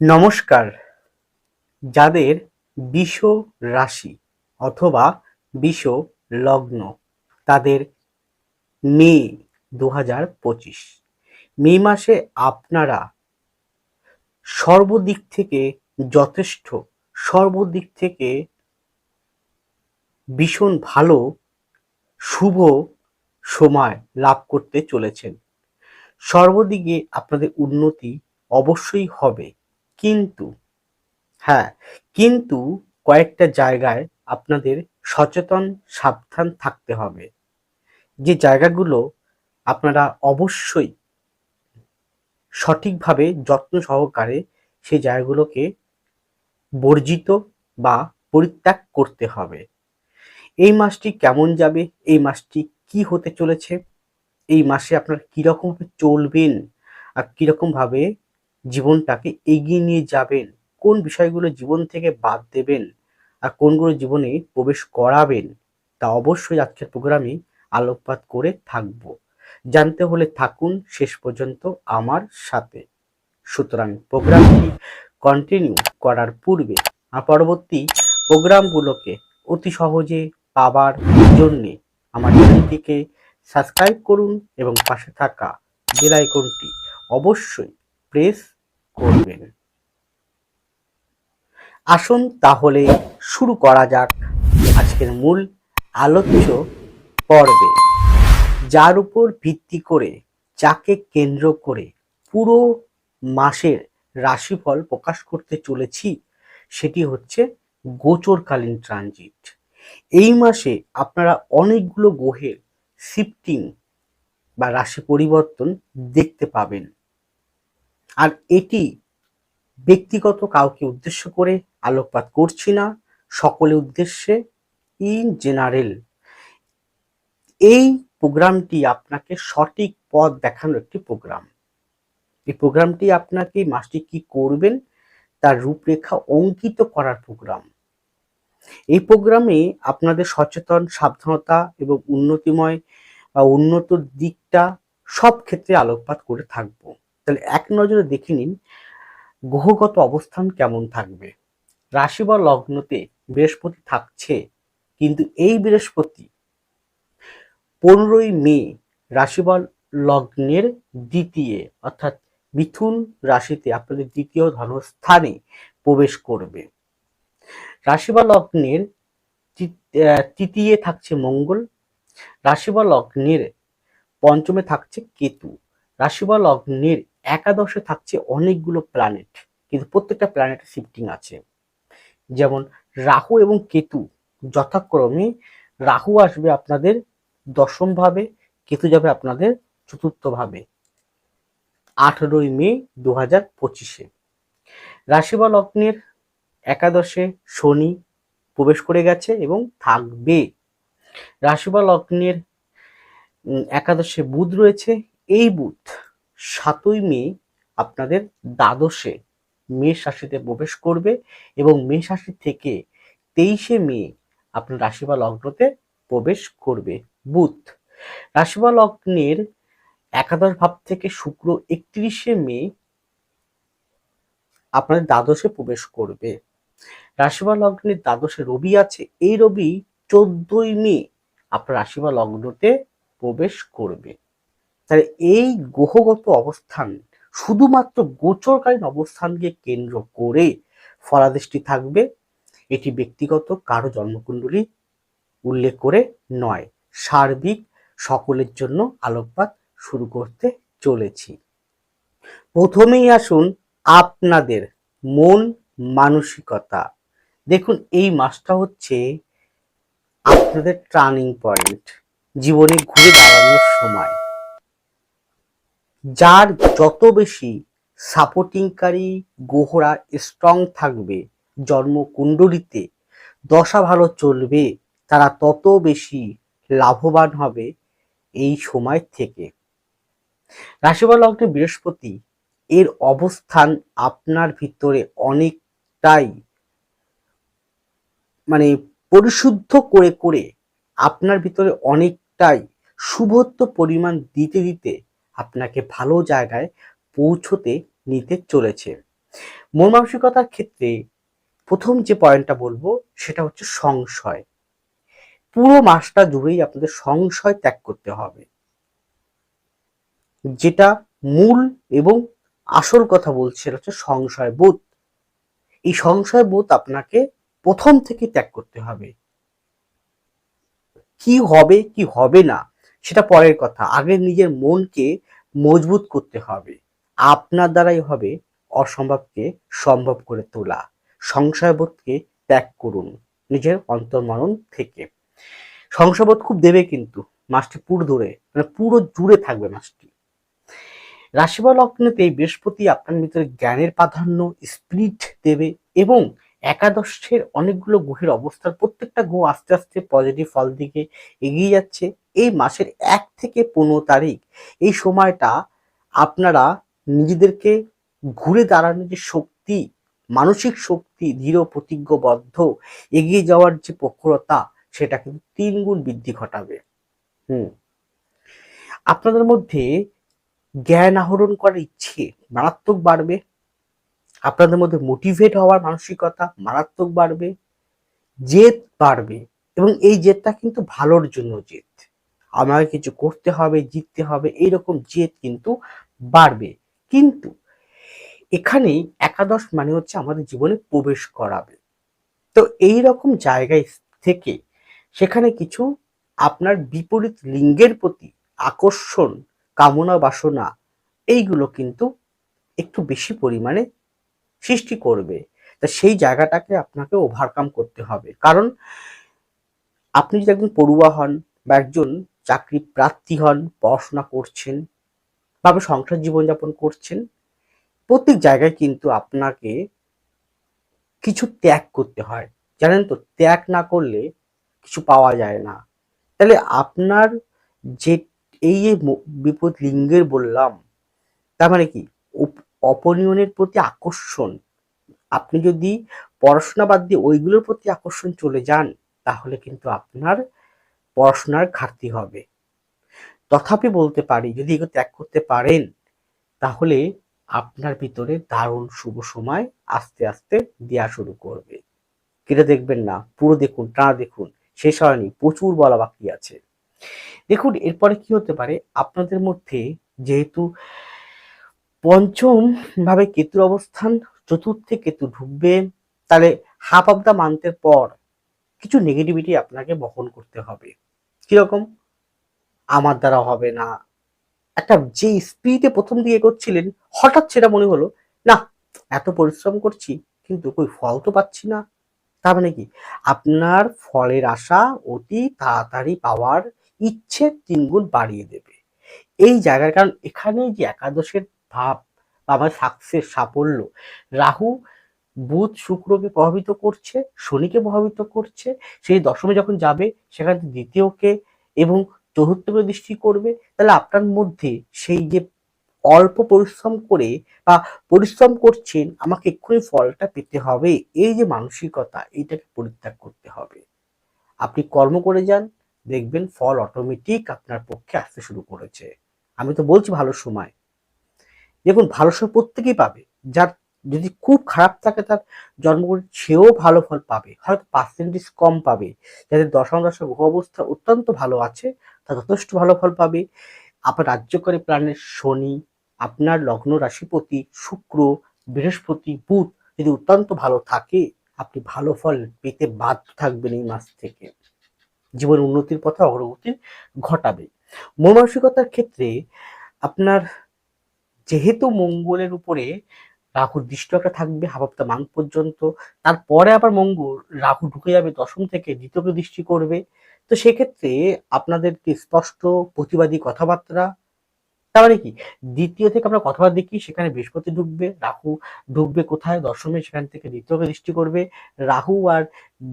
নমস্কার। যাদের বিষ রাশি অথবা বিষ লগ্ন, তাদের মে দু পঁচিশ। মে মাসে আপনারা সর্বদিক থেকে যথেষ্ট, সর্বদিক থেকে ভীষণ ভালো, শুভ সময় লাভ করতে চলেছেন। সর্বদিকে আপনাদের উন্নতি অবশ্যই হবে। কিন্তু হ্যাঁ কিন্তু কয়েকটা জায়গায় আপনাদের সচেতন, সাবধান থাকতে হবে। যে জায়গাগুলো আপনারা অবশ্যই সঠিকভাবে যত্ন সহকারে সেই জায়গাগুলোকে বর্জিত বা পরিত্যাগ করতে হবে। এই মাসটি কেমন যাবে? এই মাসটি কি হতে চলেছে? এই মাসে আপনারা কীরকমভাবে চলবেন? আর কীরকমভাবে জীবনটাকে এগিয়ে নিয়ে যাবেন। কোন বিষয়গুলো জীবন থেকে বাদ দেবেন আর কোনগুলো জীবনে প্রবেশ করাবেন, তা অবশ্যই আজকের প্রোগ্রামে আলোকপাত করে থাকব। জানতে হলে থাকুন শেষ পর্যন্ত আমার সাথে। সুতরাং প্রোগ্রামটি কন্টিনিউ করার পূর্বে আর পরবর্তী প্রোগ্রামগুলোকে অতি সহজে পাবার জন্যে আমার চ্যানেলটিকে সাবস্ক্রাইব করুন এবং পাশে থাকা বেল আইকনটি অবশ্যই প্রেস করবেন। আসুন তাহলে শুরু করা যাক আজকের মূল আলোচ্য পর্বে, যার উপর ভিত্তি করে, যাকে কেন্দ্র করে পুরো মাসের রাশিফল প্রকাশ করতে চলেছি, সেটি হচ্ছে গোচরকালীন ট্রানজিট। এই মাসে আপনারা অনেকগুলো গ্রহের শিফটিং বা রাশি পরিবর্তন দেখতে পাবেন। আর এটি ব্যক্তিগত কাউকে উদ্দেশ্য করে আলোকপাত করছি না সকলের উদ্দেশ্যে ইন জেনারেল এই প্রোগ্রামটি আপনাকে সঠিক পথ দেখানোর একটি প্রোগ্রাম। এই প্রোগ্রামটি আপনাকে মাসটি কি করবেন, তার রূপরেখা অঙ্কিত করার প্রোগ্রাম। এই প্রোগ্রামে আপনাদের সচেতন, সাবধানতা এবং উন্নতিময় বা উন্নত দিকটা সব ক্ষেত্রে আলোকপাত করে থাকব। তাহলে এক নজরে দেখে নিন গ্রহগত অবস্থান কেমন থাকবে। রাশি বা লগ্নতে বৃহস্পতি থাকছে, কিন্তু এই বৃহস্পতি পনেরোই মে রাশি বা লগ্নের দ্বিতীয়, অর্থাৎ মিথুন রাশিতে আপনাদের দ্বিতীয় ধনস্থানে প্রবেশ করবে। রাশি বা লগ্নের তৃতীয় থাকছে মঙ্গল, রাশি বা লগ্নের পঞ্চমে থাকছে কেতু, রাশি বা লগ্নের একাদশে থাকছে অনেকগুলো প্ল্যানেট কিন্তু প্রত্যেকটা প্ল্যানেটের শিফটিং আছে। যেমন রাহু এবং কেতু, যথাক্রমে রাহু আসবে আপনাদের দশম ভাবে, কেতু যাবে আপনাদের চতুর্থ ভাবে। আঠেরোই মে দু হাজার পঁচিশে। রাশি বা লগ্নের একাদশে শনি প্রবেশ করে গেছে এবং থাকবে। রাশি বা লগ্নের একাদশে বুধ রয়েছে, এই বুধ সাতই মে আপনাদের দ্বাদশে মেষ রাশিতে প্রবেশ করবে এবং মেষ রাশি থেকে তেইশে মে আপনার রাশি বা লগ্নতে প্রবেশ করবে বুধ। রাশি বা লগ্নের একাদশ ভাব থেকে শুক্র একত্রিশে মে আপনাদের দ্বাদশে প্রবেশ করবে। রাশি বা লগ্নের দ্বাদশে রবি আছে, এই রবি চোদ্দই মে আপনার রাশি বা লগ্নতে প্রবেশ করবে। তাহলে এই গ্রহগত অবস্থান শুধুমাত্র গোচরকালীন অবস্থানকে কেন্দ্র করে ফলাদৃষ্টি থাকবে। এটি ব্যক্তিগত, কারও জন্মকুণ্ডলী উল্লেখ করে নয়। সার্বিক সকলের জন্য আলোকপাত শুরু করতে চলেছি। প্রথমেই আসুন আপনাদের মন মানসিকতা। দেখুন, এই মাসটা হচ্ছে আপনাদের টার্নিং পয়েন্ট, জীবনে ঘুরে দাঁড়ানোর সময়। যার যত বেশি সাপোর্টিংকারী গ্রহরা স্ট্রং থাকবে জন্মকুণ্ডলিতে, দশা ভালো চলবে, তারা তত বেশি লাভবান হবে এই সময় থেকে। রাশিফল লগ্নে বৃহস্পতি, এর অবস্থান আপনার ভিতরে অনেকটাই মানে পরিশুদ্ধ করে করে আপনার ভিতরে অনেকটাই শুভত্ব পরিমাণ দিতে দিতে আপনাকে ভালো জায়গায় পৌঁছতে নিতে চলেছে। মন মানসিকতার ক্ষেত্রে প্রথম যে পয়েন্টটা বলব, সেটা হচ্ছে সংশয়। পুরো মাসটা জুড়েই আপনাদের সংশয় ত্যাগ করতে হবে। যেটা মূল এবং আসল কথা বলছে, সেটা হচ্ছে সংশয় বোধ। এই সংশয় বোধ আপনাকে প্রথম থেকে ত্যাগ করতে হবে। কি হবে কি হবে না সেটা পরের কথা। আগে নিজের মনকে মজবুত করতে হবে। আপনার দ্বারাই হবে অসম্ভবকে সম্ভব করে তোলা। সংশয়বোধকে ত্যাগ করুন নিজের অন্তর্মনন থেকে। সংশয়বোধ খুব দেবে কিন্তু মাসটি পুরো ধরে মানে পুরো জুড়ে থাকবে মাসটি। রাশিফল লগ্নেতে বৃহস্পতি আপনার ভিতরে জ্ঞানের প্রাধান্য, স্পিরিট দেবে এবং একাদশের অনেকগুলো গ্রহের অবস্থার প্রত্যেকটা গ্রহ আস্তে আস্তে পজিটিভ ফল দিকে এগিয়ে যাচ্ছে। এই মাসের এক থেকে পনেরো তারিখ, এই সময়টা আপনারা নিজেদেরকে ঘুরে দাঁড়ানোর যে শক্তি, মানসিক শক্তি, দৃঢ়, প্রতিজ্ঞবদ্ধ, এগিয়ে যাওয়ার যে প্রখরতা, সেটা কিন্তু তিন গুণ বৃদ্ধি ঘটাবে। হুম। আপনাদের মধ্যে জ্ঞান আহরণ করার ইচ্ছে মারাত্মক বাড়বে। আপনাদের মধ্যে মোটিভেট হওয়ার মানসিকতা মারাত্মক বাড়বে, জেদ বাড়বে এবং এই জেদটা কিন্তু ভালোর জন্য জেদ। আমাকে কিছু করতে হবে, জিততে হবে, এইরকম জেদ কিন্তু বাড়বে। কিন্তু এখানেই একাদশ মানে হচ্ছে আমাদের জীবনে প্রবেশ করাবে। তো এই রকম জায়গায় থেকে সেখানে কিছু আপনার বিপরীত লিঙ্গের প্রতি আকর্ষণ, কামনা বাসনা, এইগুলো কিন্তু একটু বেশি পরিমাণে সৃষ্টি করবে, তা সেই জায়গাটাকে আপনাকে ওভারকাম করতে হবে। কারণ আপনি যদি একজন পড়ুয়া হন বা একজন চাকরি প্রার্থী হন, পড়াশোনা করছেন বা সংসার জীবনযাপন করছেন, প্রত্যেক জায়গায় কিন্তু আপনাকে কিছু ত্যাগ করতে হয়। জানেন তো, ত্যাগ না করলে কিছু পাওয়া যায় না। তাহলে আপনার যে এই যে বিপদ লিঙ্গের বললাম, তার মানে কি? অপনিয়নের প্রতি আকর্ষণ। আপনি যদি পড়াশোনা বাদ দিয়ে ওইগুলোর প্রতি আকর্ষণ চলে যান, তাহলে কিন্তু আপনার পড়াশোনার ঘাটতি হবে। তথাপি বলতে পারি, যদি এগুলো ত্যাগ করতে পারেন, তাহলে আপনার ভিতরে দারুণ শুভ সময় আস্তে আস্তে দেওয়া শুরু করবে। কেটে দেখবেন না, পুরো দেখুন, টানা দেখুন, শেষ হয়নি, প্রচুর বলা বাকি আছে। দেখুন, এরপরে কি হতে পারে, আপনাদের মধ্যে যেহেতু পঞ্চম ভাবে কেতুর অবস্থান, চতুর্থে কেতু ঢুকবে, তাহলে হাফ অফ দ্য মান্থের পর কিছু নেগেটিভিটি আপনাকে বহন করতে হবে। কীরকম? আমার দ্বারা হবে না। একটা যে স্পিডে প্রথম দিকে করছিলেন হঠাৎ সেটা মনে হলো, না, এত পরিশ্রম করছি, কিন্তু কই ফল তো পাচ্ছি না। তার মানে কি? আপনার ফলের আশা অতি তাড়াতাড়ি পাওয়ার ইচ্ছে তিনগুণ বাড়িয়ে দেবে। এই জায়গার কারণ, এখানে যে একাদশের ভাব বা আমার সাকসেস সাফল্য। রাহু বুধ শুক্রকে প্রভাবিত করছে, শনিকে প্রভাবিত করছে, সেই দশমে যখন যাবে, সেখানে দ্বিতীয়কে এবং চতুর্থকে দৃষ্টি করবে। তাহলে আপনার মধ্যে সেই যে অল্প পরিশ্রম করে বা পরিশ্রম করছেন, আমাকে এক্ষুনি ফলটা পেতে হবে। এই যে মানসিকতা, এইটাকে পরিত্যাগ করতে হবে। আপনি কর্ম করে যান, দেখবেন ফল অটোমেটিক আপনার পক্ষে আসতে শুরু করেছে। আমি তো বলছি ভালো সময়। দেখুন ভালো সময় প্রত্যেকেই পাবে। যার যদি খুব খারাপ থাকে তার জন্মগ্রহণ সেও ভালো ফল পাবে। হয়তো পার্সেন্টেজ কম পাবে। যাদের দশম দশক গ্রহ অবস্থা অত্যন্ত ভালো আছে তা যথেষ্ট ভালো ফল পাবে। আপনার রাজ্যকারী প্রাণের শনি, আপনার লগ্ন রাশিপতি, শুক্র, বৃহস্পতি, বুধ যদি অত্যন্ত ভালো থাকে, আপনি ভালো ফল পেতে বাধ্য থাকবেন এই মাস থেকে। জীবন উন্নতির পথে অগ্রগতি ঘটাবে। মনমানসিকতার ক্ষেত্রে আপনার যেহেতু মঙ্গলের উপরে রাহুর দৃষ্টি একটা থাকবে হাবাপ্তা মান পর্যন্ত, তারপরে আবার মঙ্গল রাহু ঢুকে যাবে, দশম থেকে দ্বিতীয় দৃষ্টি করবে। তো সেক্ষেত্রে আপনাদেরকে স্পষ্ট প্রতিবাদী কথাবার্তা, তার মানে কি? দ্বিতীয় থেকে আমরা কথাবার্তা দেখি, সেখানে বৃহস্পতি ঢুকবে, রাহু ঢুকবে কোথায়? দশমে সেখান থেকে দ্বিতীয়কে দৃষ্টি করবে। রাহু আর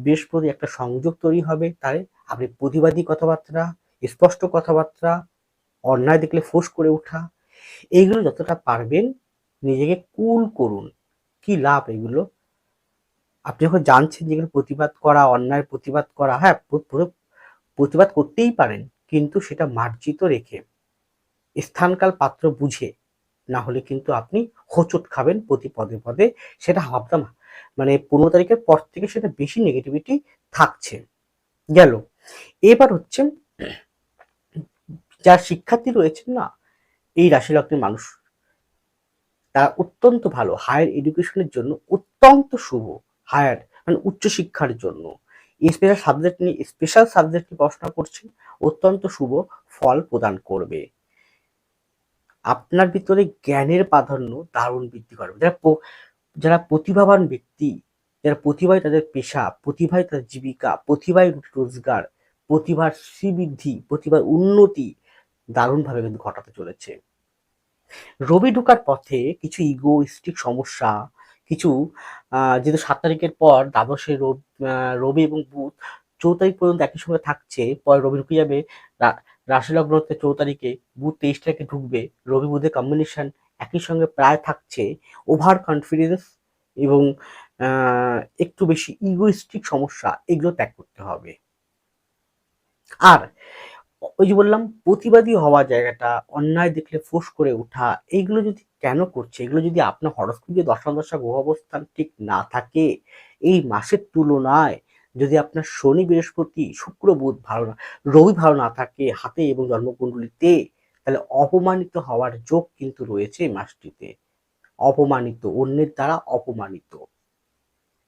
বৃহস্পতি একটা সংযোগ তৈরি হবে তাই আপনি প্রতিবাদী কথাবার্তা, স্পষ্ট কথাবার্তা, অন্যায় দেখলে ফোর্স করে ওঠা এইগুলো যতটা পারবেন নিজেকে কুল করুন। কি লাভ এগুলো? আপনি যখন জানছেন যেগুলো প্রতিবাদ করা, অন্যায় প্রতিবাদ করা হ্যাঁ প্রতিবাদ করতেই পারেন, কিন্তু সেটা মার্জিত রেখে, স্থানকাল পাত্র বুঝে, না হলে কিন্তু আপনি হোঁচট খাবেন প্রতি পদে পদে। সেটা ভাবতাম মানে পনেরো তারিখের পর থেকে সেটা বেশি নেগেটিভিটি থাকছে। গেল। এবার হচ্ছে, যার শিক্ষার্থী রয়েছেন না এই রাশি লগ্নের মানুষ। তারা অত্যন্ত ভালো হায়ার এডুকেশনের জন্য অত্যন্ত শুভ হায়ার মানে উচ্চশিক্ষার জন্য। স্পেশাল সাবজেক্ট নিয়ে স্পেশাল সাবজেক্ট নিয়ে পড়াশোনা করছেন অত্যন্ত শুভ ফল প্রদান করবে। আপনার ভিতরে জ্ঞানের প্রাধান্য দারুণ বৃদ্ধি করবে। যারা যারা প্রতিভাবান ব্যক্তি, যারা প্রতিভায় তাদের পেশা, প্রতিভায় তাদের জীবিকা, প্রতিভায় রোজগার, প্রতিভার শ্রীবৃদ্ধি, প্রতিভার উন্নতি দারুণভাবে কিন্তু ঘটাতে চলেছে। রবি ঢোকার পথে কিছু ইগোইস্টিক সমস্যা, কিছু যেহেতু সাত তারিখের পর দ্বাদশে রব- এবং বুধ চৌদ্দ তারিখ পর্যন্ত একই সঙ্গে থাকছে, পরে রবি ঢুকে যাবে রাশি লগ্ন হতে চৌদ্দ তারিখে, বুধ তেইশ তারিখে ঢুকবে, রবি বুধের কম্বিনেশন একই সঙ্গে প্রায় থাকছে ওভার কনফিডেন্স এবং একটু বেশি ইগোইস্টিক সমস্যা এগুলো ত্যাগ করতে হবে। আর ওই যে বললাম, প্রতিবাদী হওয়া জায়গাটা, অন্যায় দেখলে ফোঁস করে ওঠা, এইগুলো যদি কেন করছে? এগুলো যদি আপনার হরস্কোপে দশা দশা গ্রহ অবস্থান ঠিক না থাকে, এই মাসের তুলনায় যদি আপনার শনি, বৃহস্পতি, শুক্র, বুধ ভালো না, রবি ভালো না থাকে হাতে এবং জন্মকুণ্ডলিতে, তাহলে অপমানিত হওয়ার যোগ কিন্তু রয়েছে এই মাসটিতে। অপমানিত, অন্যের দ্বারা অপমানিত।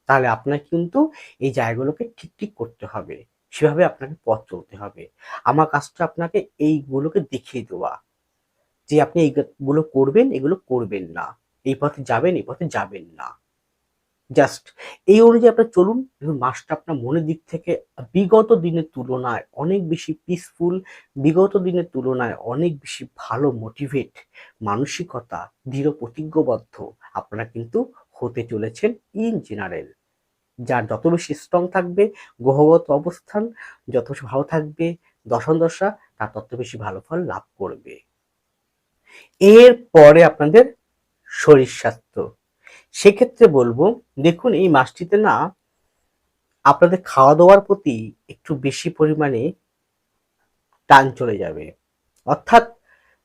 তাহলে আপনার কিন্তু এই জায়গাগুলোকে ঠিক ঠিক করতে হবে। সেভাবে আপনাকে পথ চলতে হবে। আমার কাজটা আপনাকে এইগুলোকে দেখিয়ে দেওয়া। যে আপনি এইগুলো করবেন, এগুলো করবেন না। এই পথে যাবেন, এই পথে যাবেন না। জাস্ট এই অনুযায়ী আপনার চলুন। মাসটা আপনার মনের দিক থেকে বিগত দিনের তুলনায় অনেক বেশি পিসফুল বিগত দিনের তুলনায় অনেক বেশি ভালো মোটিভেট মানসিকতা, দৃঢ় প্রতিজ্ঞবদ্ধ আপনারা কিন্তু হতে চলেছেন ইন জেনারেল যার যত বেশি স্ট্রং থাকবে, গ্রহগত অবস্থান যত বেশি ভালো থাকবে, দশম দশা, তার তত বেশি ভালো ফল লাভ করবে। এর পরে আপনাদের শরীর স্বাস্থ্য। সেক্ষেত্রে বলব, দেখুন এই মাসটিতে না, আপনাদের খাওয়া দাওয়ার প্রতি একটু বেশি পরিমাণে টান চলে যাবে। অর্থাৎ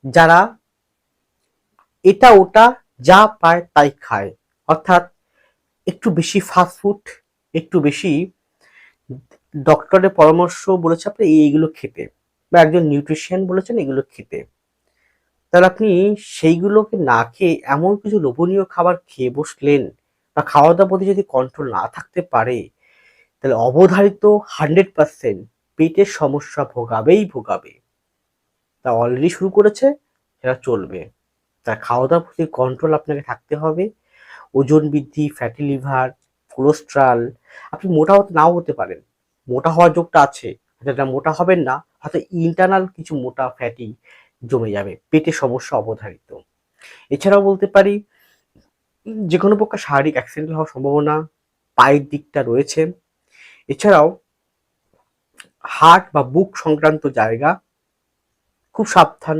যারা এটা ওটা যা পায় তাই খায়। অর্থাৎ একটু বেশি ফাস্ট ফুড একটু বেশি ডক্টরের পরামর্শ বলেছে আপনি এইগুলো খেতে। বা একজন নিউট্রিশিয়ান বলেছেন এগুলো খেতে। তাহলে আপনি সেইগুলোকে না খেয়ে এমন কিছু লোভনীয় খাবার খেয়ে বসলেন বা খাওয়া দাওয়ার প্রতি যদি কন্ট্রোল না থাকতে পারে, তাহলে অবধারিত হান্ড্রেড পার্সেন্ট পেটের সমস্যা ভোগাবেই ভোগাবে। তা অলরেডি শুরু করেছে, সেটা চলবে। তা খাওয়া দাওয়ার প্রতি কন্ট্রোল আপনাকে থাকতে হবে। ওজন বৃদ্ধি ফ্যাটি লিভার কোলেস্ট্রল আপনি মোটা হতে নাও হতে পারেন। মোটা হওয়ার যোগটা আছে যেটা মোটা হবেন না, হয়তো ইন্টারনাল কিছু মোটা ফ্যাটি জমে যাবে, পেটে সমস্যা অবধারিত। এছাড়াও বলতে পারি যে কোনো প্রকার শারীরিক অ্যাক্সিডেন্ট হওয়ার সম্ভাবনা পায়ের দিকটা রয়েছে। এছাড়াও হার্ট বা বুক সংক্রান্ত জায়গা, খুব সাবধান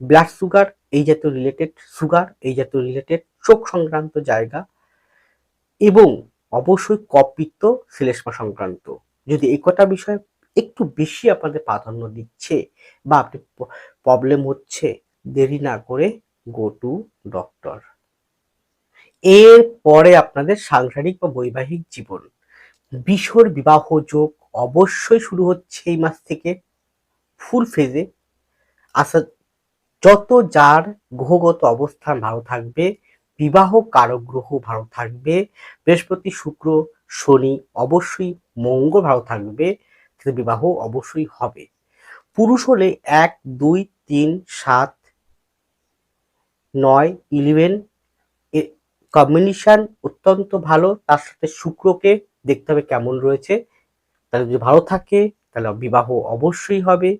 ব্লাড সুগার এই জাতীয় রিলেটেড সুগার এই জাতীয় রিলেটেড চোখ সংক্রান্ত জায়গা এবং অবশ্যই কপিত্ত শ্লেষ্মা সংক্রান্ত। যদি এই কটা বিষয় একটু বেশি আপনাদের প্রাধান্য দিচ্ছে বা আপনি প্রবলেম হচ্ছে, দেরি না করে গো টু ডক্টর এর পরে আপনাদের সাংসারিক বা বৈবাহিক জীবন। বিশোর বিবাহ যোগ অবশ্যই শুরু হচ্ছে এই মাস থেকে ফুল ফেজে আসা যত যার গ্রহগত অবস্থান ভালো থাকবে বিবাহ কারক গ্রহ ভালো থাকবে। বৃহস্পতি, শুক্র, শনি অবশ্যই মঙ্গল ভালো থাকবে। কিন্তু বিবাহ অবশ্যই হবে। পুরুষ হলে এক, দুই, তিন, সাত, নয় ইলেভেন কম্বিনেশন অত্যন্ত ভালো। তার সাথে শুক্রকে দেখতে হবে কেমন রয়েছে। তাহলে যদি ভালো থাকে, তাহলে বিবাহ অবশ্যই হবে।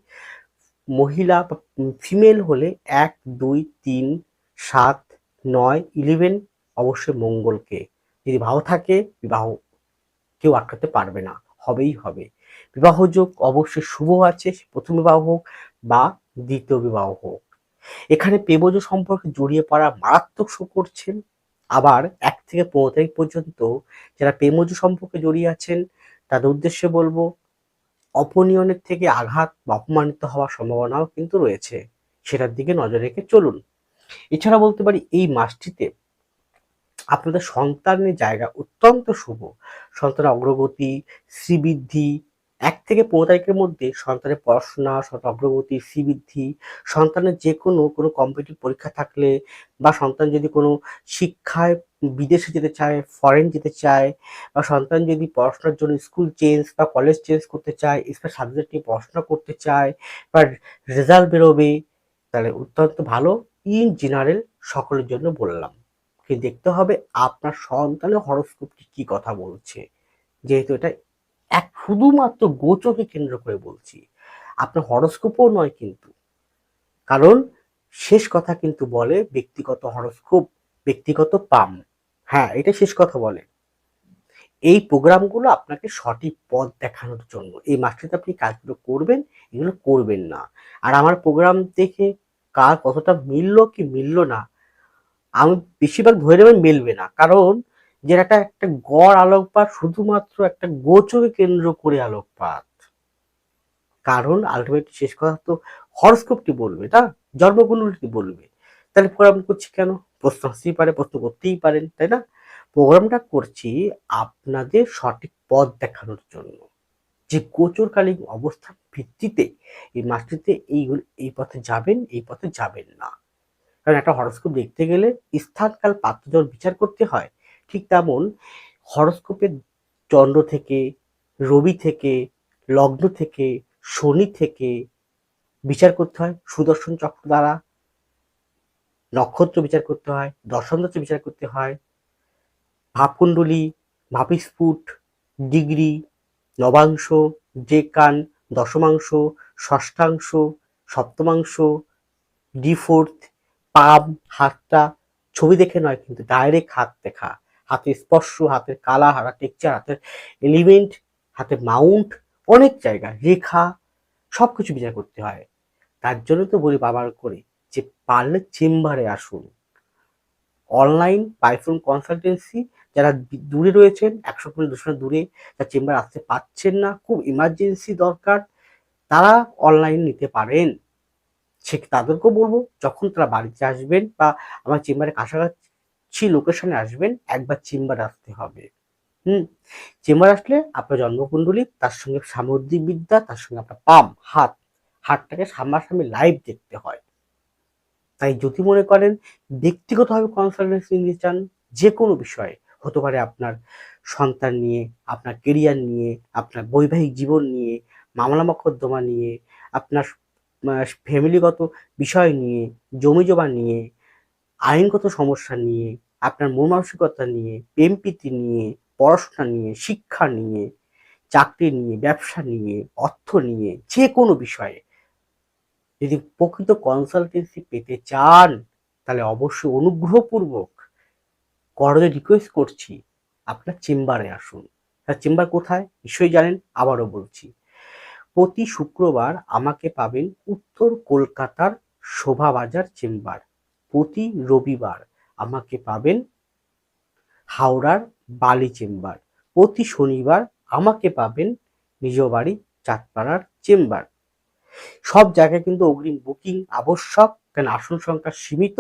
মহিলা ফিমেল হলে এক, দুই, তিন, সাত নয় ইলেভেন অবশ্যই মঙ্গলকে। যদি ভালো থাকে, বিবাহ কেউ আটকাতে পারবে না। হবেই হবে। বিবাহ যোগ অবশ্যই শুভ আছে প্রথম বিবাহ হোক বা দ্বিতীয় বিবাহ হোক। এখানে প্রেমজ সম্পর্কে জড়িয়ে পড়া মারাত্মক শো করছেন। আবার এক থেকে পনেরো তারিখ পর্যন্ত যারা প্রেমজ সম্পর্কে জড়িয়ে আছেন, তাদের উদ্দেশ্যে বলব, অপনিয়নের থেকে আঘাত বা অপমানিত হওয়ার সম্ভাবনাও কিন্তু রয়েছে। সেটার দিকে নজর রেখে চলুন। এছাড়া বলতে পারি এই মাসটিতে আপনাদের সন্তানের জায়গা অত্যন্ত শুভ। সন্তানের অগ্রগতি, শ্রীবৃদ্ধি, এক থেকে পনেরো তারিখের মধ্যে সন্তানের পড়াশোনা অগ্রগতি, শ্রীবৃদ্ধি, সন্তানের যে কোনো কোনো কম্পিটিভ পরীক্ষা থাকলে বা সন্তান যদি কোনো শিক্ষায় বিদেশে যেতে চায় ফরেন যেতে চায়, বা সন্তান যদি পড়াশোনার জন্য স্কুল চেঞ্জ বা কলেজ চেঞ্জ করতে চায় স্পেশাল সাবজেক্ট নিয়ে পড়াশোনা করতে চায়, বা রেজাল্ট বেরোবে, তাহলে অত্যন্ত ভালো। ইন জেনারেল সকলের জন্য বললাম। কিন্তু দেখতে হবে আপনার সন্তানের হরস্কোপটি কি কথা বলছে। যেহেতু এটা এক শুধুমাত্র গোচকে কেন্দ্র করে বলছি। আপনার হরস্কোপও নয় কিন্তু। কারণ শেষ কথা কিন্তু বলে ব্যক্তিগত হরস্কোপ, ব্যক্তিগত পাম। হ্যাঁ এটা শেষ কথা বলে। এই প্রোগ্রামগুলো আপনাকে সঠিক পথ দেখানোর জন্য। এই মাসটিতে আপনি কাজগুলো করবেন, এগুলো করবেন না। আর আমার প্রোগ্রাম দেখে কার কতটা মিলল কি মিলল না, আমি, বেশিরভাগ ধরে নেবেন মিলবে না। কারণ যে একটা গড় আলোকপাত শুধুমাত্র একটা গোচরকে কেন্দ্র করে আলোকপাত। কারণ আলটিমেটলি শেষ কথা তো হরস্কোপটি বলবে না? জন্মকুণ্ডলীটি বলবে। তাহলে প্রোগ্রাম করছি কেন? প্রশ্ন আসতেই পারে, প্রশ্ন করতেই পারেন, তাই না? প্রোগ্রামটা করছি আপনাদের সঠিক পথ দেখানোর জন্য। যে গোচরকালীন অবস্থার ভিত্তিতে এই মাসটিতে এই এই পথে যাবেন, এই পথে যাবেন না। কারণ একটা হরস্কোপ দেখতে গেলে স্থানকাল পাত্রজন বিচার করতে হয়, ঠিক তেমন হরস্কোপের চন্দ্র থেকে, রবি থেকে, লগ্ন থেকে, শনি থেকে বিচার করতে হয়, সুদর্শন চক্র দ্বারা। নক্ষত্র বিচার করতে হয় দর্শনদত্ত বিচার করতে হয়, ভাবকুণ্ডলী, ভাবিস্ফুট, ডিগ্রি, নবাংশ ডেকান দশমাংশ ষষ্ঠাংশ সপ্তমাংশ ডি ফোর্থ পাম হাতটা, ছবি দেখে নয় কিন্তু ডাইরেক্ট হাত দেখা। হাতের স্পর্শ, হাতের কালা হাতের টেকচার হাতের এলিমেন্ট হাতের মাউন্ট অনেক জায়গা, রেখা সব কিছু বিচার করতে হয়। তার জন্য তো বলি বাবার করে যে পারলে চেম্বারে আসুন। অনলাইন পাইফোন কনসালটেন্সি যারা দূরে রয়েছেন, একশো কিলো দুশো দূরে যারা চেম্বার আসতে পাচ্ছেন না, খুব ইমার্জেন্সি দরকার, তারা অনলাইন নিতে পারেন। সে তাদেরকেও বলব, যখন তারা বাড়িতে আসবেন বা আমার চেম্বারের কাছাকাছি লোকেশনে আসবেন, একবার চেম্বার আসতে হবে। হুম, চেম্বার আসলে আপনার জন্মকুণ্ডলী, তার সঙ্গে সামুদ্রিক বিদ্যা, তার সঙ্গে আপনার পাম হাত, হাতটাকে সামনাসামনি লাইভ দেখতে হয়। তাই যদি মনে করেন, ব্যক্তিগতভাবে কনসালটেন্সি নিতে চান যে কোনো বিষয়ে হতে পারে আপনার সন্তান নিয়ে, আপনার কেরিয়ার নিয়ে, আপনার বৈবাহিক জীবন নিয়ে, মামলা মকদ্দমা নিয়ে, আপনার ফ্যামিলিগত বিষয় নিয়ে জমি জমা নিয়ে, আইনগত সমস্যা নিয়ে, আপনার মন মানসিকতা নিয়ে প্রেম প্রীতি নিয়ে, পড়াশোনা নিয়ে, শিক্ষা নিয়ে, চাকরি নিয়ে, ব্যবসা নিয়ে, অর্থ নিয়ে, যে কোনো বিষয়ে। যদি প্রকৃত কনসালটেন্সি পেতে চান, তাহলে অবশ্যই অনুগ্রহপূর্বক করজে রিকোয়েস্ট করছি, আপনার চেম্বারে আসুন। তার চেম্বার কোথায়? নিশ্চয়ই জানেন, আবারও বলছি। প্রতি শুক্রবার আমাকে পাবেন উত্তর কলকাতার শোভাবাজার চেম্বার। প্রতি রবিবার আমাকে পাবেন হাওড়ার বালি চেম্বার। প্রতি শনিবার আমাকে পাবেন নিজ বাড়ি চাঁদপাড়ার চেম্বার। সব জায়গায় কিন্তু অগ্রিম বুকিং আবশ্যক কেন আসন সংখ্যা সীমিত।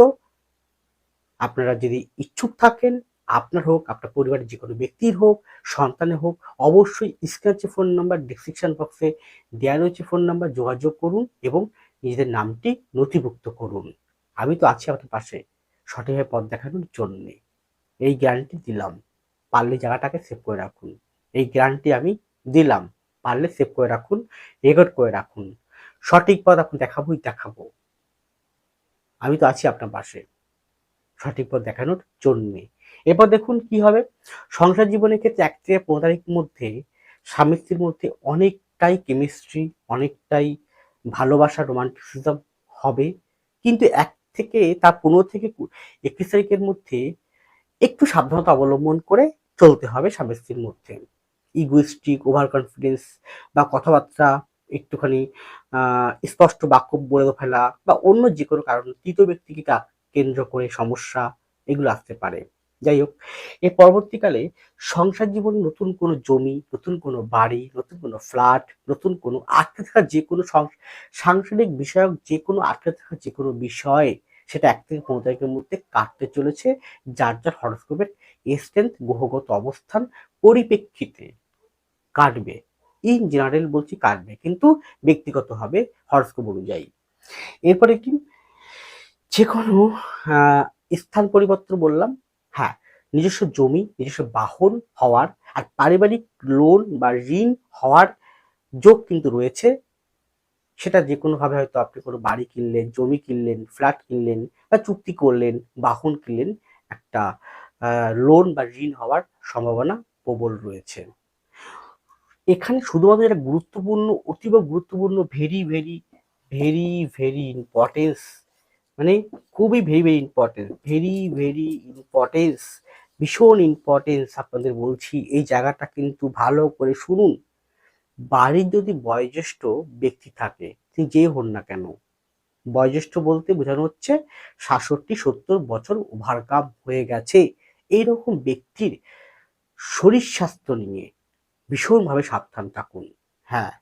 আপনারা যদি ইচ্ছুক থাকেন, আপনার হোক, আপনার পরিবারের যে কোনো ব্যক্তির হোক, সন্তানের হোক, অবশ্যই স্ক্র্যাচে ফোন নাম্বার ডিসক্রিপশন বক্সে দেওয়া রয়েছে ফোন নাম্বার, যোগাযোগ করুন এবং নিজেদের নামটি নথিভুক্ত করুন। আমি তো আছি আপনার পাশে। সঠিকভাবে পথ দেখানোর জন্যে। এই গ্যারান্টি দিলাম। পারলে জায়গাটাকে সেভ করে রাখুন। এই গ্যারান্টি আমি দিলাম। পারলে সেভ করে রাখুন রেকর্ড করে রাখুন। সঠিক পথ আপনি দেখাবোই দেখাবো। আমি তো আছি আপনার পাশে। সঠিক পথ দেখানোর জন্যে। এরপর দেখুন কি হবে। সংসার জীবনের ক্ষেত্রে এক থেকে পনেরো তারিখের মধ্যে স্বামী স্ত্রীর মধ্যে অনেকটাই কেমিস্ট্রি অনেকটাই ভালোবাসা রোমান্টিসিজম হবে। কিন্তু এক থেকে তার পনেরো থেকে একত্রিশ তারিখের মধ্যে একটু সাবধানতা অবলম্বন করে চলতে হবে স্বামী স্ত্রীর মধ্যে। ইগোইস্টিক ওভার কনফিডেন্স বা কথাবার্তা, একটুখানি স্পষ্ট বাক্য বলে ফেলা বা অন্য যে কোনো কারণ, তৃতীয় ব্যক্তিকে কেন্দ্র করে সমস্যা এগুলো আসতে পারে। যাই হোক, এর পরবর্তীকালে সংসার জীবনে নতুন কোনো জমি, নতুন কোনো বাড়ি, নতুন কোনো ফ্ল্যাট নতুন কোনো আটকে থাকা যে কোনো সাংসারিক বিষয়ক যে কোনো আটকে থাকা যে কোনো বিষয়ে সেটা এক থেকে পনেরো তারিখের মধ্যে কাটতে চলেছে। যার যার হরস্কোপের স্ট্রেন্থ গ্রহগত অবস্থান পরিপ্রেক্ষিতে কাটবে। ইন জেনারেল বলছি কাটবে, কিন্তু ব্যক্তিগতভাবে হরস্কোপ অনুযায়ী। এরপরে কি? যে কোনো স্থান পরিবর্তন বললাম হ্যাঁ নিজস্ব জমি, নিজস্ব বাহন হওয়ার আর পারিবারিক লোন বা ঋণ হওয়ার যোগ কিন্তু রয়েছে। সেটা যে কোনোভাবে হয়তো আপনি কোনো বাড়ি কিনলেন, জমি কিনলেন ফ্ল্যাট কিনলেন বা চুক্তি করলেন, বাহন কিনলেন, একটা লোন বা ঋণ হওয়ার সম্ভাবনা প্রবল রয়েছে। এখানে শুধুমাত্র যেটা গুরুত্বপূর্ণ, অতীব গুরুত্বপূর্ণ very very very very importance মানে খুবই very very importance very very importance ভীষণ ইম্পর্টেন্স আপনাদের বলছি। এই জায়গাটা কিন্তু ভালো করে শুনুন। বাড়ির যদি বয়োজ্যেষ্ঠ ব্যক্তি থাকে, তিনি যে হন না কেন, বয়োজ্যেষ্ঠ বলতে বোঝানো হচ্ছে সাতষট্টি, সত্তর বছর ওভারকাম হয়ে গেছে। এইরকম ব্যক্তির শরীর স্বাস্থ্য নিয়ে ভীষণভাবে সাবধান থাকুন। হ্যাঁ।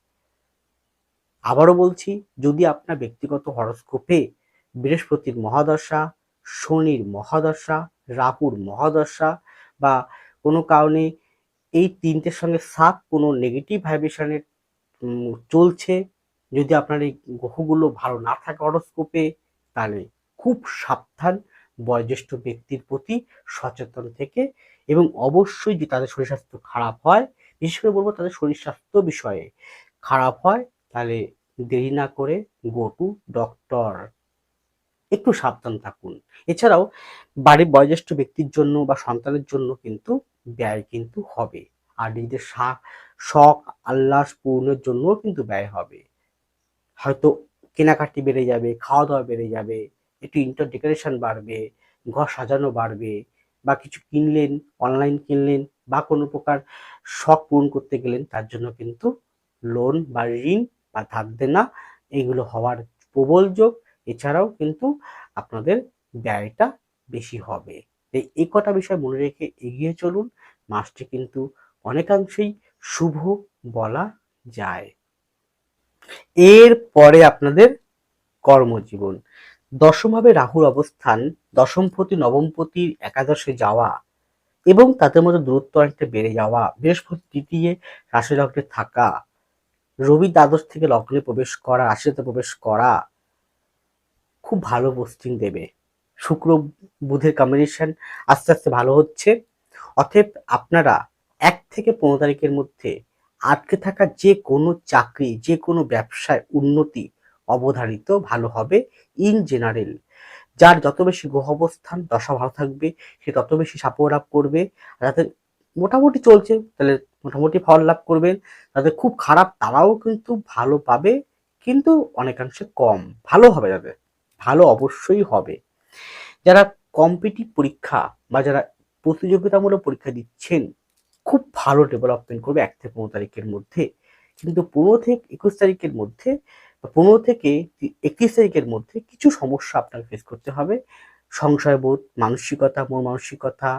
আবারও বলছি, যদি আপনার ব্যক্তিগত হরস্কোপে বৃহস্পতির মহাদশা, শনির মহাদশা, রাহুর মহাদশা বা কোনো কারণে এই তিনটের সঙ্গে সাত কোনো নেগেটিভ ভাইব্রেশনের চলছে। যদি আপনার এই গ্রহগুলো ভালো না থাকে হরস্কোপে তাহলে খুব সাবধান বয়োজ্যেষ্ঠ ব্যক্তির প্রতি সচেতন থেকে এবং অবশ্যই যদি তাদের শরীর স্বাস্থ্য খারাপ হয়, বিশেষ করে বলব তাদের শরীর স্বাস্থ্য বিষয়ে খারাপ হয়, তাহলে দেরি না করে গো টু ডক্টর একটু সাবধান থাকুন। এছাড়াও বাড়ির বয়োজ্যেষ্ঠ ব্যক্তির জন্য বা সন্তানের জন্য কিন্তু ব্যয় কিন্তু হবে। আর নিজেদের শা- শখ আল্লাস পূর্ণের জন্যও কিন্তু ব্যয় হবে। হয়তো কেনাকাটি বেড়ে যাবে খাওয়া দাওয়া বেড়ে যাবে, একটু ইন্টার ডেকোরেশন বাড়বে, ঘর সাজানো বাড়বে বা কিছু কিনলেন অনলাইন কিনলেন বা কোনো প্রকার শখ পূরণ করতে গেলেন, তার জন্য কিন্তু লোন বা ঋণ বা ধার দেনা এগুলো হওয়ার প্রবল যোগ। এছাড়াও কিন্তু আপনাদের ব্যয়টা বেশি হবে। তাই এই কটা বিষয় মনে রেখে এগিয়ে চলুন। মাসটি কিন্তু অনেকাংশেই শুভ বলা যায়। এর পরে আপনাদের কর্মজীবন। দশমভাবে রাহুর অবস্থান, দশমপতি নবমপতির একাদশে যাওয়া এবং তাদের মধ্যে দূরত্ব অনেকটা বেড়ে যাওয়া, বৃহস্পতি তৃতীয় রাশি লগ্নে থাকা, রবি দ্বাদশ থেকে লগ্নে প্রবেশ করা, রাশিতে প্রবেশ করা খুব ভালো পোস্টিং দেবে। শুক্র বুধের কম্বিনেশন আস্তে আস্তে ভালো হচ্ছে। অতএব আপনারা এক থেকে পনেরো তারিখের মধ্যে আটকে থাকা যে কোনো চাকরি, যে কোনো ব্যবসায় উন্নতি অবধারিত ভালো হবে ইন জেনারেল যার যত বেশি গ্রহ অবস্থান, দশা ভালো থাকবে, সে তত বেশি সাপোর্ট লাভ করবে। যাদের মোটামুটি চলছে তাহলে মোটামুটি ফল লাভ করবেন। যাদের খুব খারাপ, তারাও কিন্তু ভালো পাবে, কিন্তু অনেকাংশে কম। ভালো হবে যাদের ভালো অবশ্যই হবে। যারা কম্পিটিভ পরীক্ষা বা যারা প্রতিযোগিতামূলক পরীক্ষা দিচ্ছেন, খুব ভালো ডেভেলপমেন্ট করবে এক থেকে পনেরো তারিখের মধ্যে। কিন্তু পনেরো থেকে একুশ তারিখের মধ্যে পনেরো থেকে একত্রিশ তারিখের মধ্যে কিছু সমস্যা আপনাকে ফেস করতে হবে। সংশয়বোধ, মানসিকতা, মন মানসিকতা,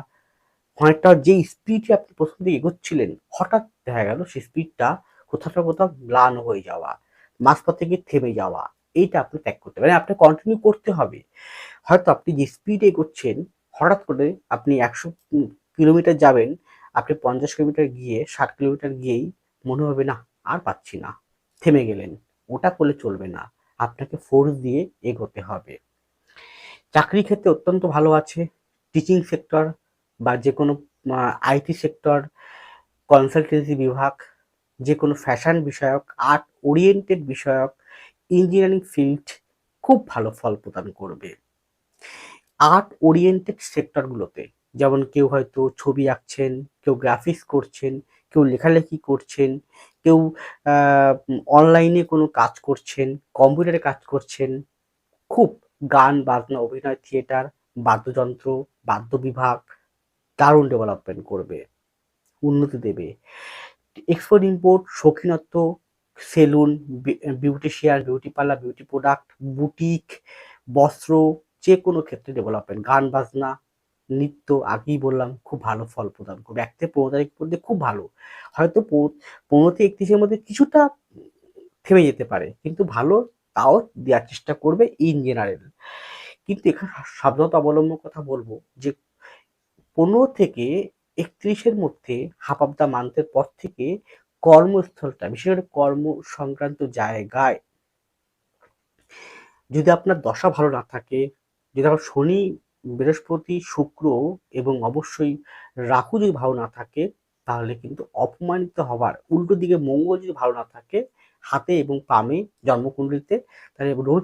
অনেকটা যে স্পিডে আপনি প্রথম দিকে এগোচ্ছিলেন, হঠাৎ দেখা গেল সেই স্পিডটা কোথাও কোথাও ম্লান হয়ে যাওয়া, মাঝপথ থেকে থেমে যাওয়া। এইটা আপনি ত্যাগ করতে পারেন। আপনি কন্টিনিউ করতে হবে। হয়তো আপনি যে স্পিডে এগোচ্ছেন, হঠাৎ করে আপনি একশো কিলোমিটার যাবেন, আপনি পঞ্চাশ কিলোমিটার গিয়ে, ষাট কিলোমিটার গিয়েই মনে হবে, না, আর পাচ্ছি না। থেমে গেলেন। ওটা করলে চলবে না। আপনাকে ফোর্স দিয়ে এগোতে হবে। চাকরি ক্ষেত্রে অত্যন্ত ভালো আছে। টিচিং সেক্টর বা যে কোনো আইটি সেক্টর কনসালটেন্সি বিভাগ, যে কোনো ফ্যাশন বিষয়ক আর্ট ওরিয়েন্টেড বিষয়ক ইঞ্জিনিয়ারিং ফিল্ড খুব ভালো ফল প্রদান করবে। আর্ট ওরিয়েন্টেড সেক্টরগুলোতে যেমন কেউ হয়তো ছবি আঁকছেন, কেউ গ্রাফিক্স করছেন, কেউ লেখালেখি করছেন, কেউ অনলাইনে কোনো কাজ করছেন কম্পিউটারে কাজ করছেন, খুব গান, বাজনা, অভিনয় থিয়েটার বাদ্যযন্ত্র, বাদ্য বিভাগ দারুণ ডেভেলপমেন্ট করবে, উন্নতি দেবে। Export import শৌখিনত্ব salon beautician beauty parlour, beauty product, boutique, বস্ত্র যে কোনো ক্ষেত্রে ডেভেলপমেন্ট গান বাজনা, নৃত্য, আগেই বললাম, খুব ভালো ফল প্রদান করবে। এক থেকে পনেরো তারিখ মধ্যে খুব ভালো। হয়তো পনেরো থেকে একত্রিশের মধ্যে কিছুটা থেমে যেতে পারে, কিন্তু ভালো তাও দেওয়ার চেষ্টা করবে ইন জেনারেল কিন্তু এখানে সাবধানতা অবলম্বন কথা বলব যে, পনেরো থেকে একত্রিশের মধ্যে হাফ অফ দ্য মান্থের পর থেকে কর্মস্থলটা, বিশেষ করে কর্ম সংক্রান্ত জায়গায় যদি আপনার দশা ভালো না থাকে, যদি আপনার শনি, বৃহস্পতি, শুক্র এবং অবশ্যই রাহু যদি ভালো না থাকে, তাহলে কিন্তু অপমানিত হবার উল্টো দিকে মঙ্গল যদি ভালো না থাকে, হাতে এবং পামে জন্মকুণ্ডলিতে, তাহলে রবি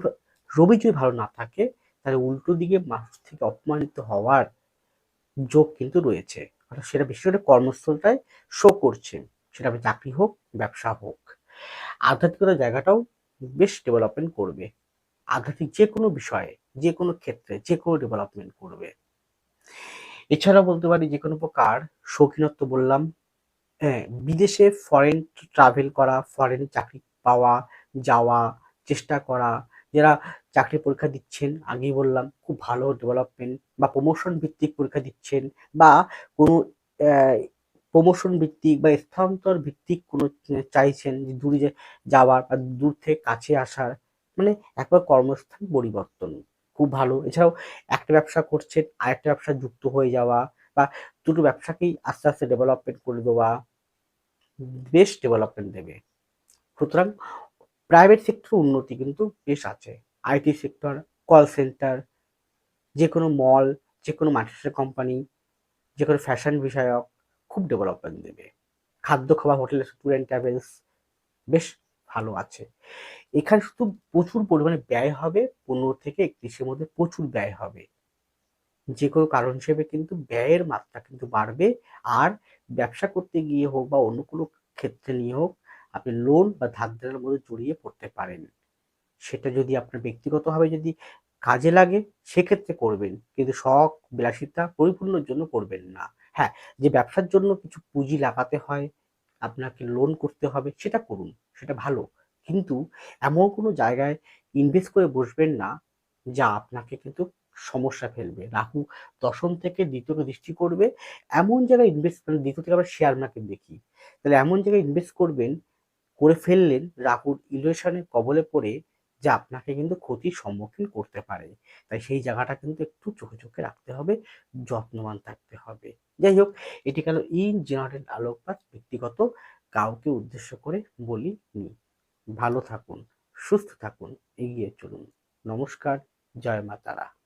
রবি যদি ভালো না থাকে, তাহলে উল্টো দিকে মানুষ থেকে অপমানিত হওয়ার যোগ কিন্তু রয়েছে। অর্থাৎ সেটা বিশেষ করে কর্মস্থলটায় শো করছে সেটা চাকরি হোক, ব্যবসা হোক। আধ্যাত্মিকতার জায়গাটাও বেশ ডেভেলপমেন্ট করবে। আধ্যাত্মিক যে কোনো বিষয়ে, যে কোনো ক্ষেত্রে, যে কোনো ডেভেলপমেন্ট করবে। এছাড়া বলতে পারি যে কোনো প্রকার শৌখিনত্ব বললাম হ্যাঁ বিদেশে ফরেন ট্রাভেল করা ফরেন চাকরি পাওয়া, যাওয়া, চেষ্টা করা, যারা চাকরি পরীক্ষা দিচ্ছেন, আগেই বললাম, খুব ভালো ডেভেলপমেন্ট বা প্রমোশন ভিত্তিক পরীক্ষা দিচ্ছেন বা কোনো প্রমোশন ভিত্তিক বা স্থানান্তর ভিত্তিক কোনো চাইছেন যে দূরে যাওয়ার বা দূর থেকে কাছে আসার মানে একবার কর্মস্থান পরিবর্তন। খুব ভালো। এছাড়াও একটা ব্যবসা করছেন, আরেকটা ব্যবসা যুক্ত হয়ে যাওয়া বা দুটো ব্যবসাকেই আস্তে আস্তে ডেভেলপমেন্ট করে দেওয়া, বেশ ডেভেলপমেন্ট দেবে। সুতরাং প্রাইভেট সেক্টর উন্নতি কিন্তু বেশ আছে। আইটি সেক্টর কল সেন্টার যে কোনো মল যে কোনো মার্কেটের কোম্পানি যে কোনো ফ্যাশন বিষয়ক খুব ডেভেলপমেন্ট দেবে। খাদ্য, খাবার, হোটেল ট্যুর রেস্টুরেন্ট ট্রাভেলস বেশ ভালো আছে। এখানে শুধু প্রচুর পরিমাণে ব্যয় হবে, পনেরো থেকে একত্রিশের মধ্যে প্রচুর ব্যয় হবে। যে কোনো কারণ হিসেবে কিন্তু ব্যয়ের মাত্রা কিন্তু বাড়বে। আর ব্যবসা করতে গিয়ে হোক বা অন্য কোনো ক্ষেত্রে নিয়ে হোক, আপনি লোন বা ধার দেনার মধ্যে জড়িয়ে পড়তে পারেন। সেটা যদি আপনার ব্যক্তিগতভাবে যদি কাজে লাগে, সেক্ষেত্রে করবেন। কিন্তু শখ, বিলাসিতা পরিপূর্ণর জন্য করবেন না। হ্যাঁ যে ব্যবসার জন্য কিছু পুঁজি লাগাতে হয়, আপনাকে লোন করতে হবে, সেটা করুন, সেটা ভালো। কিন্তু এমন কোনো জায়গায় ইনভেস্ট করে বসবেন না, যা আপনাকে কিন্তু সমস্যা ফেলবে। রাহু দশম থেকে দ্বিতীয় দৃষ্টি করবে, এমন জায়গায় ইনভেস্ট মানে দ্বিতীয় থেকে আমরা শেয়ার মার্কেট দেখি। তাহলে এমন জায়গায় ইনভেস্ট করবেন, করে ফেললেন, রাহুর ইলেশনের কবলে পড়ে যা আপনাকে কিন্তু ক্ষতির সম্মুখীন করতে পারে। তাই সেই জায়গাটা কিন্তু একটু চোখে চোখে রাখতে হবে, যত্নবান থাকতে হবে। যাই হোক, এটি কেন ইন জেনারেল আলোকপাত ব্যক্তিগত কাউকে উদ্দেশ্য করে বলি নি ভালো থাকুন, সুস্থ থাকুন, এগিয়ে চলুন। নমস্কার, জয় মা তারা।